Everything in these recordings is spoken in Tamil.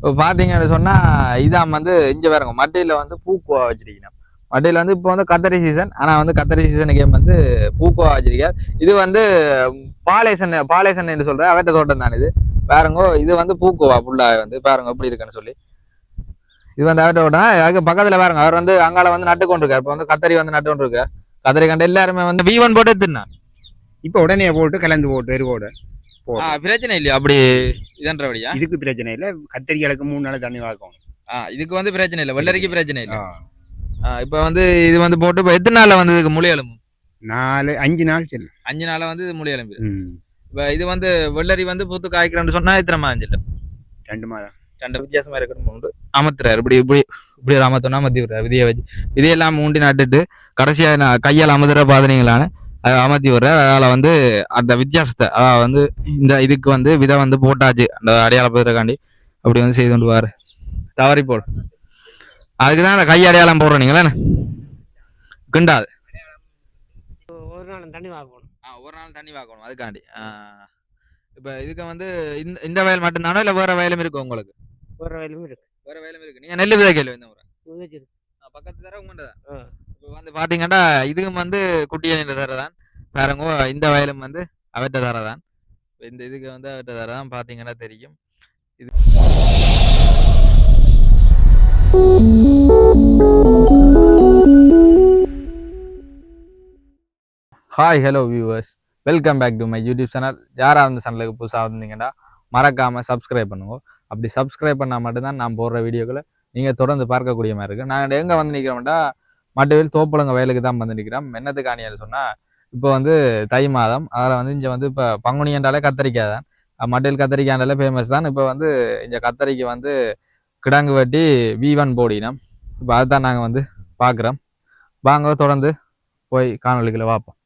இப்போ பார்த்தீங்கன்னு சொன்னால் இதான் வந்து இங்கே பாருங்க மட்டையில் வந்து பூக்குவா வச்சிருக்கணும். மட்டையில் வந்து இப்போ வந்து கத்தரி சீசன் ஆனால் வந்து கத்தரி சீசன் கேம் வந்து பூக்குவா வச்சிருக்கார். இது வந்து பாலேசன் பாலேசன் என்று சொல்கிற அவட்ட தோட்டம் தான் இது. பாருங்கோ இது வந்து பூக்குவா ஃபுல்லாக வந்து பாருங்க எப்படி இருக்குன்னு சொல்லி. இது வந்து அவட்ட தோட்டம் அதுக்கு பக்கத்தில் பாருங்க அவர் வந்து அங்கால வந்து நட்டு கொண்டிருக்கார். இப்போ வந்து கத்தரி வந்து நட்டு கொண்டிருக்கார். கத்தரி கண்டு எல்லாருமே வந்து வி ஒன் போட்டு எடுத்துனா இப்போ உடனே போட்டு கலந்து போட்டு எருவோட. போடு பிரச்சனை இல்லையா? அப்படி இதன்றபடியா? இதுக்கு பிரச்சனை இல்லை. கத்திரிக்காய்க்கு மூணு நாள் தண்ணி வாக்கணும் ஆ, இதுக்கு வந்து பிரச்சனை இல்லை. வெள்ளரிக்கு பிரச்சனை இல்லை. இப்ப வந்து இது வந்து போட்டு இப்ப எத்தனை நாள்ல வந்து இதுக்கு முளை எலும்பும் நாலு அஞ்சு நாள் செல்லும். அஞ்சு நாள்ல வந்து இது முளை எலும்பு. இப்ப இது வந்து வெள்ளரி வந்து பூத்து காய்க்கிறேன்னு சொன்னா இத்தனை மாதம் இல்லை ரெண்டு மாதம். ரெண்டு வித்தியாசமா இருக்கணும் உண்டு. அமர்த்துறாரு இப்படி இப்படி இப்படி ஒரு அமர்த்தணும் அமர்த்தி விடுறாரு. விதையை வச்சு விதையெல்லாம் மூண்டி நட்டுட்டு கடைசியா கையால் அமர்த்துற பாதனைங்களான அமர்த்தி விடுறாரு அதனால வந்து அந்த வித்தியாசத்தை அதாவது வந்து இந்த இதுக்கு வந்து விதை வந்து போட்டாச்சு அந்த அடையாளப்படுறதுக்காண்டி அப்படி வந்து செய்து கொண்டு வாரு. தவறி போடு. அதுக்கு தான் அந்த கை அடையாளம் போடுறோம் நீங்களே கிண்டாது. ஒரு நாள் தண்ணி வாங்கணும். ஆ ஒரு நாள் தண்ணி வாக்கணும் அதுக்காண்டி. இப்போ இதுக்கு வந்து இந்த இந்த வயல் மட்டும்தானோ இல்லை வேற வயலும் இருக்கு உங்களுக்கு? ஒரு வயலும் இருக்கு. வேற வயலும் இருக்கு. நீங்க நெல் விதை கேள்வி இந்த முறை? பக்கத்து தர உங்கள்கிட்ட ஆ. வந்து பார்த்தீங்கன்னா இதுவும் வந்து குட்டியனில் தரதான். பாருங்க இந்த வயலும் வந்து அவற்ற தரதான். இந்த இதுக்கு வந்து அவற்ற தரதான் பார்த்தீங்கன்னா தெரியும். இது hi hello viewers welcome back to my YouTube channel யாராக அந்த சேனலுக்கு புதுசாக வந்தீங்கன்னா மறக்காமல் சப்ஸ்கிரைப் பண்ணுவோம் அப்படி சப்ஸ்கிரைப் பண்ணால் மட்டும்தான் நான் போடுற வீடியோக்களை நீங்கள் தொடர்ந்து பார்க்கக்கூடிய மாதிரி இருக்குது நாங்கள் எங்கே வந்து நிற்கிறோம்டா மட்டுவில் தோப்புலங்க வயலுக்கு தான் வந்து நிற்கிறோம். என்னத்துக்கு சொன்னால் இப்போ வந்து தை மாதம் அதில் வந்து இங்கே வந்து இப்போ பங்குனி என்றாலே கத்தரிக்காய் தான். மட்டில் கத்தரிக்காண்டாலே ஃபேமஸ் தான். இப்போ வந்து இந்த கத்தரிக்கு வந்து கிடங்கு வெட்டி வி ஒன் போடினோம். இப்போ அதுதான் நாங்கள் வந்து பார்க்குறோம் வாங்க தொடர்ந்து போய் காணொலிகளை பார்ப்போம்.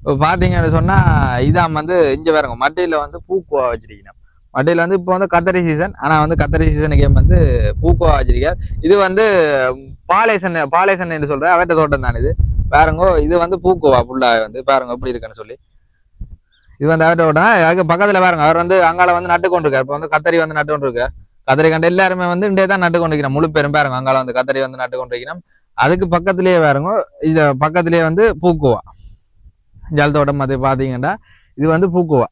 இப்போ பார்த்தீங்கன்னு சொன்னால் இதான் வந்து இங்கே பாருங்க மட்டையில் வந்து பூக்குவா வச்சிருக்கணும் மட்டையில் வந்து இப்போ வந்து கத்தரி சீசன் ஆனால் வந்து கத்தரி சீசன் கேம் வந்து பூக்குவா வச்சிருக்கார் இது வந்து பாலேசன் பாலேசன் என்று சொல்ற அவட்ட தோட்டம் தான் இது. பாருங்கோ இது வந்து பூக்குவா ஃபுல்லாக வந்து? பாருங்க எப்படி இருக்குன்னு சொல்லி. இது வந்து அவட்ட தோட்டம். அதுக்கு பக்கத்தில் பாருங்க அவர் வந்து அங்கால வந்து நட்டு கொண்டிருக்கார். இப்போ வந்து கத்தரி வந்து நட்டு கொண்டிருக்கார். கத்தரி கண்டு எல்லாருமே வந்து இண்டே தான் நட்டு கொண்டிருக்கணும். முழு பேரும் பாருங்க அங்கால வந்து கத்தரி வந்து நட்டு கொண்டிருக்கணும். அதுக்கு பக்கத்திலேயே பாருங்க இது பக்கத்திலேயே வந்து பூக்குவா. ஜல் தோட்டம் அது பார்த்தீங்கன்னா இது வந்து பூக்குவா.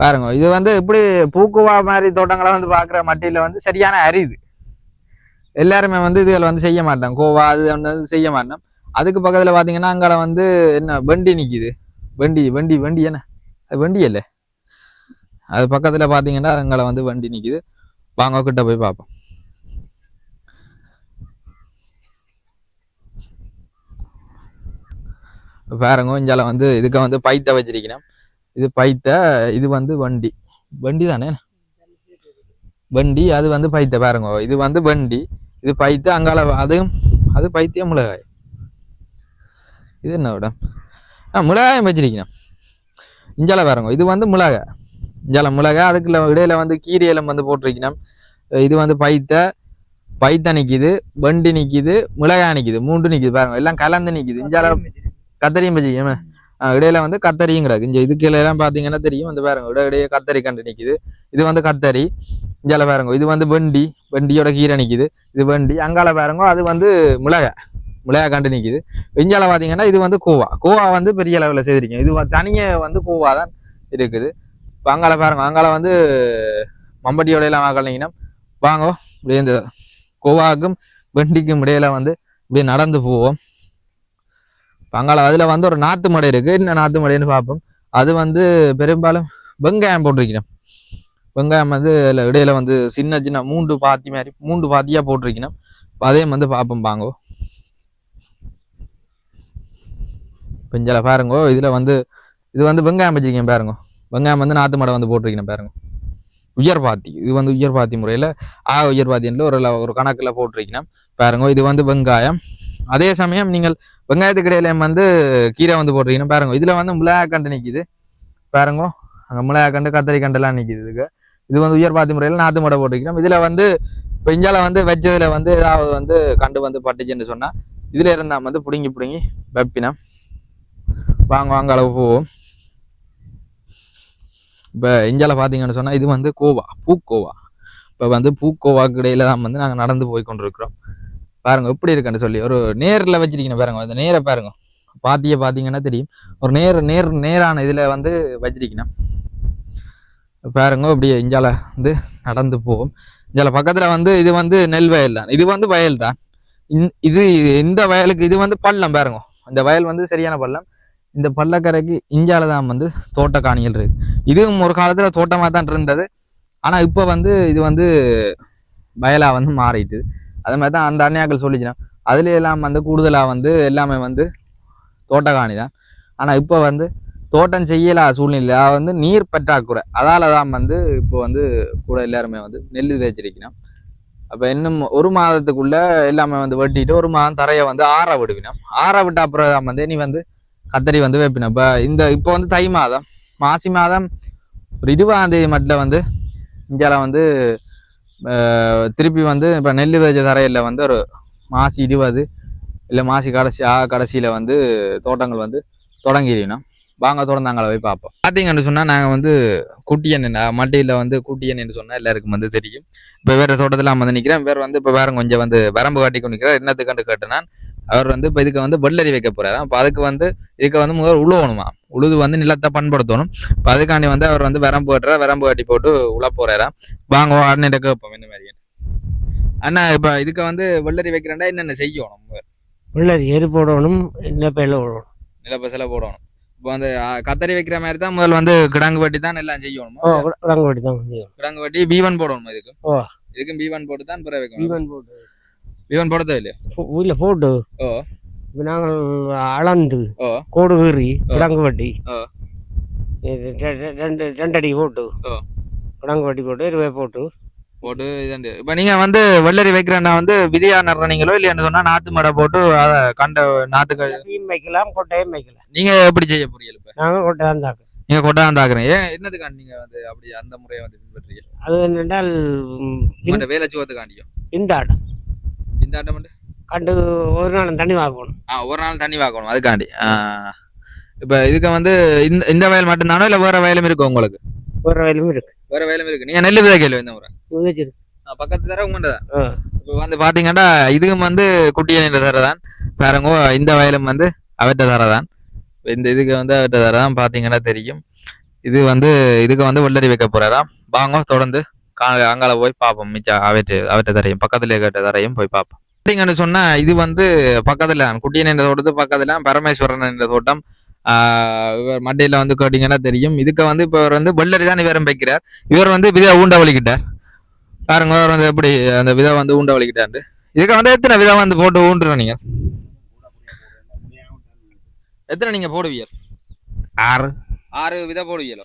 பாருங்க இது வந்து இப்படி பூக்குவா மாதிரி தோட்டங்களை வந்து பார்க்குற மட்டியில் வந்து சரியான அரிது. எல்லாருமே வந்து இதுகள் வந்து செய்ய மாட்டோம் கோவா அது வந்து செய்ய மாட்டோம் அதுக்கு பக்கத்தில் பார்த்தீங்கன்னா அங்கே வந்து என்ன வண்டி நிற்கிது வண்டி வண்டி வண்டி என்ன? அது வண்டி இல்லை அது பக்கத்தில் பார்த்தீங்கன்னா அங்கே வந்து வண்டி நிற்கிது வாங்க கிட்ட போய் பார்ப்போம். பாருங்க இஞ்சால வந்து இதுக்கு வந்து பைத்த வச்சிருக்கணும். இது பைத்த இது வந்து வண்டி. வண்டி தானே? வண்டி அது வந்து பைத்த பாருங்க. இது வந்து வண்டி இது பைத்த அங்கால அதுவும் அது பைத்திய மிளகாய். இது என்ன விட ஆ மிளகாயம் வச்சிருக்கிறேன் இஞ்சால பாருங்க இது வந்து மிளகாய். இஞ்சால மிளகாய் அதுக்குள்ள இடையில வந்து கீரியலம் வந்து போட்டிருக்கணும். இது வந்து பைத்த பைத்த நிக்குது வண்டி நிக்குது மிளகாய் நிக்குது மூன்று நிக்குது பாருங்க. எல்லாம் கலந்து நிக்குது. இஞ்சால கத்தரியும் வச்சுக்கோங்க இடையில வந்து கத்தரியும் கிடக்கு இங்க இதுக்கு எல்லாம் பாத்தீங்கன்னா தெரியும். வந்து பாருங்க இட இடையே கத்தரி கண்டு நிக்குது. இது வந்து கத்தரி. இங்கால பாருங்க இது வந்து வண்டி. வண்டியோட கீரை நிக்குது. இது வண்டி. அங்கால பாருங்க அது வந்து மிளகாய் மிளகாய் கண்டு நிக்குது. இஞ்சால பாத்தீங்கன்னா இது வந்து கோவா. கோவா வந்து பெரிய அளவில் செய்திருக்கேன் இது தனியே வந்து கோவா தான் இருக்குது. இப்போ அங்கால பாருங்க அங்கால வந்து மம்பட்டியோட எல்லாம் வாங்கினீங்கன்னா வாங்க இப்படியே இந்த கோவாவுக்கும் வண்டிக்கும் இடையில வந்து இப்படியே நடந்து போவோம். பங்காள அதில் வந்து ஒரு நாத்து மடை இருக்கு. என்ன நாத்து மடைன்னு பார்ப்போம். அது வந்து பெரும்பாலும் வெங்காயம் போட்டிருக்கணும். வெங்காயம் வந்து அதில் இடையில வந்து சின்ன சின்ன மூண்டு பாத்தி மாதிரி மூண்டு பாத்தியா போட்டிருக்கணும். அதையும் வந்து பார்ப்போம் பாங்கோ பெஞ்சலை பாருங்கோ இதில் வந்து இது வந்து வெங்காயம் வச்சிருக்கேன் பாருங்க. வெங்காயம் வந்து நாத்து மடை வந்து போட்டிருக்கணும் பாருங்க. உயர் பாத்தி இது வந்து உயர் பாத்தி முறையில் ஆ உயர் பாத்தின்னு ஒரு ஒரு கணக்கில் போட்டிருக்கணும். பாருங்க இது வந்து வெங்காயம். அதே சமயம் நீங்கள் வெங்காயத்துக்கு இடையில வந்து கீரை வந்து போட்டிருக்கீங்கன்னா பாருங்க இதுல வந்து மிளகாய் கண்டு பாருங்க அங்கே மிளகாய் கண்டு கத்தரி இதுக்கு. இது வந்து உயர் பாத்தி முறையில் நாத்து மடை போட்டிருக்கிறோம். இதுல வந்து இப்போ இஞ்சால வந்து வச்சதுல வந்து ஏதாவது வந்து கண்டு வந்து பட்டுச்சுன்னு சொன்னால் இதுல இருந்தால் வந்து பிடுங்கி பிடுங்கி வெப்பினம். வாங்க வாங்க அளவு போவோம். இப்போ இந்தியாவில் பார்த்தீங்கன்னு சொன்னால் இது வந்து கோவா பூக்கோவா. இப்போ வந்து பூக்கோவாக்கு இடையில தான் வந்து நாங்கள் நடந்து போய் கொண்டிருக்கிறோம். பாருங்க எப்படி இருக்குன்னு சொல்லி. ஒரு நேரில் வச்சிருக்கீங்க பாருங்க அந்த நேரை பாருங்க. பாத்திய பார்த்தீங்கன்னா தெரியும். ஒரு நேர் நேர் நேரான இதில் வந்து வச்சிருக்கணும். பாருங்க அப்படியே இஞ்சால வந்து நடந்து போவோம் இஞ்சால பக்கத்தில் வந்து இது வந்து நெல் வயல் தான். இது வந்து வயல் தான். இந்- இது இந்த வயலுக்கு இது வந்து பள்ளம் பாருங்க. இந்த வயல் வந்து சரியான பள்ளம். இந்த பள்ளக்கரைக்கு இஞ்சால தான் வந்து தோட்ட காணிகள் இருக்கு. இதுவும் ஒரு காலத்தில் தோட்டமாக தான் இருந்தது. ஆனால் இப்போ வந்து இது வந்து வயலாக வந்து மாறிட்டு. அதே மாதிரி தான் அந்த அண்ணியாக்கள் சொல்லிச்சுனா அதுல எல்லாம் வந்து கூடுதலாக வந்து எல்லாமே வந்து தோட்ட காணி தான். ஆனால் இப்போ வந்து தோட்டம் செய்யலா சூழ்நிலை வந்து நீர் பற்றாக்குறை அதால தான் வந்து இப்போ வந்து கூட எல்லாருமே வந்து நெல் தேய்ச்சிருக்கணும் அப்போ இன்னும் ஒரு மாதத்துக்குள்ளே எல்லாமே வந்து வெட்டிட்டு ஒரு மாதம் தரையை வந்து ஆற விடுவினோம். ஆற விட்ட அப்புறம் தான் வந்து நீ வந்து கத்தரி வந்து வைப்பினோம். இப்போ இந்த இப்போ வந்து தை மாதம் மாசி மாதம் ஒரு இருபதாம் தேதி மட்டும் வந்து இந்தியாவில் வந்து திருப்பி வந்து இப்போ நெல் விதைச்ச தரையில் வந்து ஒரு மாசி இருபது இல்லை மாசி கடைசி ஆ கடைசியில் வந்து தோட்டங்கள் வந்து தொடங்கிடணும் வாங்க தொடர்ந்தாங்கள போய் பார்ப்போம். பார்த்தீங்கன்னு சொன்னால் நாங்கள் வந்து குட்டியன் மட்டையில் வந்து குட்டியன் என்று சொன்னால் எல்லாருக்கும் வந்து தெரியும். இப்போ வேறு தோட்டத்தில் வந்து நிற்கிறேன் வேறு வந்து இப்போ வேற கொஞ்சம் வந்து வரம்பு காட்டி கொண்டு நிற்கிறார் என்னத்துக்காண்டு கேட்டேன்னா? அவர் வந்து இப்போ இதுக்கு வந்து வெள்ளரி வைக்க போறாரு. அப்போ அதுக்கு வந்து இதுக்கு வந்து முதல் உழுவணுமா? உழுது வந்து நிலத்தை பண்படுத்தணும். இப்போ அதுக்காண்டி வந்து அவர் வந்து வரம்பு கட்டுறார் வரம்பு கட்டி போட்டு உழ போறாராம் வாங்க அண்ணன் கேட்போம் இந்த மாதிரி. அண்ணா இப்போ இதுக்கு வந்து வெள்ளரி வைக்கிறேன்டா என்னென்ன செய்யணும்? உள்ளது எரு போடணும். என்ன பயில போடணும் நிலப்பசல போடணும். இப்போ வந்து ஆ, கத்தரி வைக்கிற மாதிரி தான் முதல் வந்து கிடாங்கு வட்டி தான் எல்லாம் செய்யணும். விலங்கு வெட்டி தான். கிடாங்கு வட்டி பீவன் போடணும் இதுக்கு. இதுக்கும் பீவன் போட்டு தான் பிற வைக்கணும். ஈவன் போட்டு. பீவன் போட தேவையில்லையா? வீட்டில் போட்டு. ஓ. நாங்கள் அளந்து கோடு கீறி கிடங்கு வெட்டி. ஓ. இது ரெ- ரெ- ரெண்டு ரெண்டடி போட்டு. ஓ. கிடங்கு வெட்டி போட்டு இருவை போட்டு. போட்டு இதாண்டு. இப்போ நீங்க வந்து வெள்ளரி வைக்கிறேன்னா வந்து விதையா நடுறீங்களோ இல்லையான்னு சொன்னா நாத்து மடை போட்டு அதை கண்ட கொட்டையும் வைக்கலாம் கொட்டையும் வைக்கலாம் நீங்க எப்படி செய்ய போறீங்க இப்ப? நாங்கள் கொட்டை தான் தாக்கு நீங்க கொட்டாந்து ஆக்குறீங்க ஏன் என்னதுக்காண்டி நீங்க வந்து அப்படி அந்த முறையை வந்து பின்பற்றுறீங்க? அது என்னென்றால் ம், இந்த வேலை சுவத்துக்காண்டியும் இந்த ஆடம் இந்த ஆட்டம் மட்டும்? கண்டு ஒரு நாள் தண்ணி வாங்கணும். ஆ ஒரு நாள் தண்ணி வாக்கணும் அதுக்காண்டி. இப்ப இதுக்கு வந்து இந்த இந்த வயல் மட்டும்தானோ இல்ல வேற வயலும் இருக்கு உங்களுக்கு? ஒரு வயலும் இருக்கு. வேற வயலும் இருக்கு. நீங்க நெல் விதைக்கல இந்த முறை? விதைச்சிருக்கு ஆ, பக்கத்து தர உங்கள்ட்ட தான். ஆ. இப்போ வந்து பாத்தீங்கன்னா இதுவும் வந்து குட்டியன் என்ற தர தான் பாருங்க இந்த வயலும் வந்து அவற்ற தர தான் இப்ப இந்த இதுக்கு வந்து அவற்ற தர தான் பாத்தீங்கன்னா தெரியும். இது வந்து இதுக்கு வந்து வெள்ளரி வைக்க போறாராம் வாங்க தொடர்ந்து அங்கால போய் பார்ப்போம் மிச்சம் அவற்று அவற்ற தரையும் பக்கத்துல கேட்ட தரையும் போய் பார்ப்போம் பார்த்தீங்கன்னு சொன்னா இது வந்து பக்கத்துல குட்டியன் என்ற தோட்டத்து பக்கத்துல பரமேஸ்வரன் என்ற தோட்டம். இவர் மண்டையில வந்து கேட்டீங்கன்னா தெரியும். இதுக்கு வந்து இப்ப இவர் வந்து வெள்ளரி தான் இவரும் வைக்கிறார். இவர் வந்து விதை ஊண்ட வலிக்கிட்டார். பாருங்க வந்து எப்படி அந்த விதை வந்து ஊண்ட வலிக்கிட்டாரு இதுக்கு வந்து எத்தனை விதை வந்து போட்டு ஊண்டுற நீங்க? எத்தனை நீங்க போடுவீங்க? ஆறு. ஆறு விதை போடுவீங்களோ?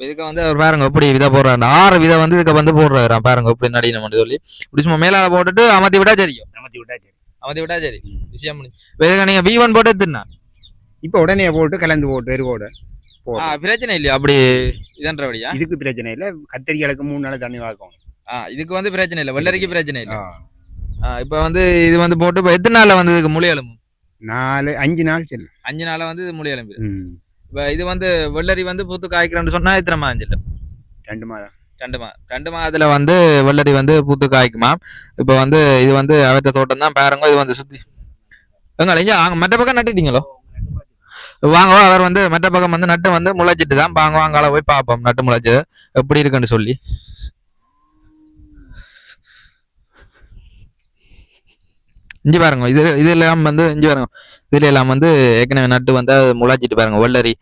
இதுக்கு வந்து அவர் பாருங்க எப்படி விதை போடுறாரு. ஆறு விதை வந்து இதுக்கு வந்து போடுறாரு. பாருங்க எப்படி நடிக்கணும் சொல்லி. இப்படி சும்மா மேலால போட்டுட்டு அமர்த்தி விட்டா சரியும் நமத்தி விட்டா சரி. அமர்த்தி விட்டா சரி. விஷயம் முடிஞ்சு. இதுக்கு நீங்க வி ஒன் போட்டு எடுத்துனா இப்போ உடனே போட்டு கலந்து போட்டு எரு போடு ஆ போதும் பிரச்சனை இல்லையா? அப்படி இதன்றபடியா? இதுக்கு பிரச்சனை இல்லை. கத்திரிக்காய்க்கு மூணு நாள் தண்ணி வாக்கணும் இதுக்கு வந்து பிரச்சனை இல்லை. வெள்ளரிக்கு பிரச்சனை இல்லை. இப்ப வந்து இது வந்து போட்டு இப்ப எத்தனை நாள்ல வந்து இதுக்கு முளை எலும்பும் நாலு அஞ்சு நாள் செல்லும். அஞ்சு நாள்ல வந்து இது முளை எலும்பு ம். இப்ப இது வந்து வெள்ளரி வந்து பூத்து காய்க்கிறேன்னு சொன்னா எத்தனை மாதம் இல்லை ரெண்டு மாதம். ரெண்டு மாதம் ரெண்டு மாதத்துல வந்து வெள்ளரி வந்து பூத்து காய்க்குமா? இப்ப வந்து இது வந்து அவற்ற தோட்டம் தான் பாருங்க இது வந்து சுத்தி. எங்க இங்க அங்க மற்ற பக்கம் நட்டுட்டீங்களோ? வாங்க அவர் வந்து மற்ற பக்கம் வந்து நட்டு வந்து முளைச்சிட்டு தான் வாங்க வாங்கால போய் பார்ப்போம் நட்டு முளைச்சு எப்படி இருக்குன்னு சொல்லி. இஞ்சி பாருங்க இது இது எல்லாம் வந்து இஞ்சி பாருங்க. இதுல எல்லாம் வந்து ஏற்கனவே நட்டு வந்து அது முளைச்சிட்டு பாருங்க வெள்ளரி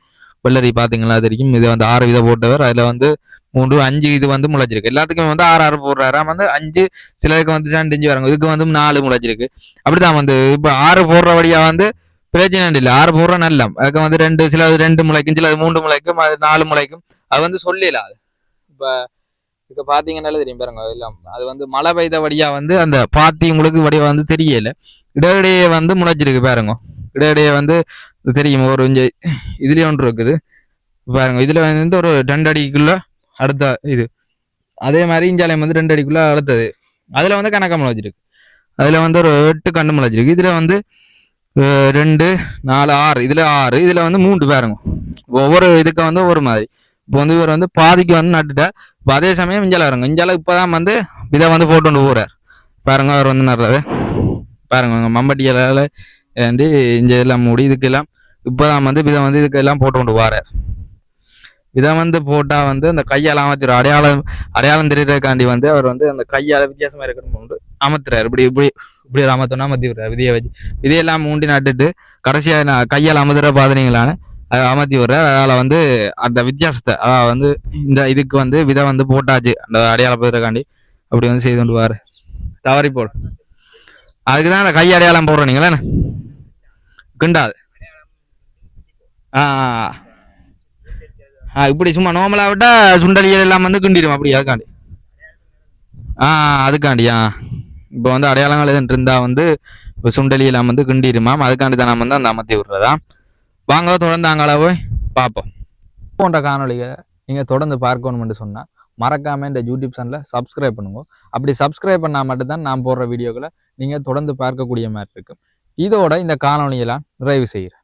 வெள்ளரி பாத்தீங்களா தெரியும் இது வந்து ஆறு விதை போட்டவர் அதுல வந்து மூன்று அஞ்சு இது வந்து முளைச்சிருக்கு. எல்லாத்துக்குமே வந்து ஆறு ஆறு போடுறாரு. வந்து அஞ்சு சிலருக்கு வந்து ரெண்டு இஞ்சி வராங்க இதுக்கு வந்து நாலு முளைச்சிருக்கு. அப்படிதான் வந்து இப்ப ஆறு போடுற வழியா வந்து பிரச்சனை இல்லை. ஆறு போடுற நல்ல. அதுக்கு வந்து ரெண்டு சில ரெண்டு முளைக்கும் சில மூன்று முளைக்கும் அது நாலு முளைக்கும். அது வந்து சொல்லிடலாம். அது இப்ப இப்போ பார்த்தீங்கன்னாலே தெரியும் பாருங்க எல்லாம். அது வந்து மழை பெய்த வழியாக வந்து அந்த பாத்தி உங்களுக்கு வடிவா வந்து தெரியல. இடையிடையே வந்து முளைச்சிருக்கு பாருங்க. இடையிடையே வந்து தெரியும் ஒரு இஞ்ச இதுலேயே ஒன்று இருக்குது. பாருங்க இதில் வந்து ஒரு ரெண்டு அடிக்குள்ளே அடுத்த இது. அதே மாதிரி இஞ்சாலயம் வந்து ரெண்டு அடிக்குள்ளே அடுத்தது. அதில் வந்து கணக்கா முளைச்சிருக்கு. அதில் வந்து ஒரு எட்டு கண்டு முளைச்சிருக்கு. இதில் வந்து ரெண்டு நாலு ஆறு. இதில் ஆறு இதில் வந்து மூன்று பாருங்க. ஒவ்வொரு இதுக்கு வந்து ஒரு மாதிரி. இப்போ வந்து இவர் வந்து பாதிக்கு வந்து நட்டுட்டார். இப்போ அதே சமயம் இஞ்சால வருங்க. இஞ்சால இப்போதான் வந்து இதை வந்து போட்டு கொண்டு போறார். பாருங்க அவர் வந்து நடுறாரு பாருங்க உங்க மம்பட்டி இலையில வந்து இஞ்ச எல்லாம் மூடி இதுக்கெல்லாம் இப்போதான் வந்து இதை வந்து இதுக்கெல்லாம் போட்டு கொண்டு போறார் இதை வந்து போட்டா வந்து அந்த கையால் அமைச்சிடும் அடையாளம் அடையாளம் தெரியறதுக்காண்டி வந்து அவர் வந்து அந்த கையால வித்தியாசமா இருக்கணும் அமர்த்துறாரு. இப்படி இப்படி இப்படி ஒரு அமர்த்தி விடுறாரு. விதியை வச்சு விதையெல்லாம் மூண்டி நட்டுட்டு கடைசியா நான் கையால் அமர்த்துற பாதனைங்களான அதை அமர்த்தி விடுற அதனால வந்து அந்த வித்தியாசத்தை அதாவது வந்து இந்த இதுக்கு வந்து விதை வந்து போட்டாச்சு அந்த அடையாளம் போடுறதுக்காண்டி அப்படி வந்து செய்து கொண்டு வாரு. தவறி போடு. அதுக்கு தான் அந்த கை அடையாளம் போடுறோம் நீங்களே கிண்டாது. ஆ ஆ, ஆ. இப்படி சும்மா நார்மலாக விட்டா சுண்டலியல் எல்லாம் வந்து கிண்டிடும் அப்படி அதுக்காண்டி. ஆ அதுக்காண்டி ஆ. இப்போ வந்து அடையாளங்கள் எதுவும் இருந்தா வந்து இப்போ சுண்டலி எல்லாம் வந்து கிண்டிடுமாம் அதுக்காண்டி தான் நம்ம வந்து அந்த அமர்த்தி விடுறதா? வாங்க தொடர்ந்து அங்கால போய்? பார்ப்போம் போன்ற காணொலிகளை நீங்கள் தொடர்ந்து பார்க்கணும்னு சொன்னால் மறக்காமல் இந்த யூடியூப் சேனலை சப்ஸ்கிரைப் பண்ணுங்க. அப்படி சப்ஸ்கிரைப் பண்ணால் மட்டும்தான் நான் போடுற வீடியோக்களை நீங்கள் தொடர்ந்து பார்க்கக்கூடிய மாதிரி இருக்கும். இதோட இந்த காணொலியெல்லாம் நிறைவு செய்கிறேன்.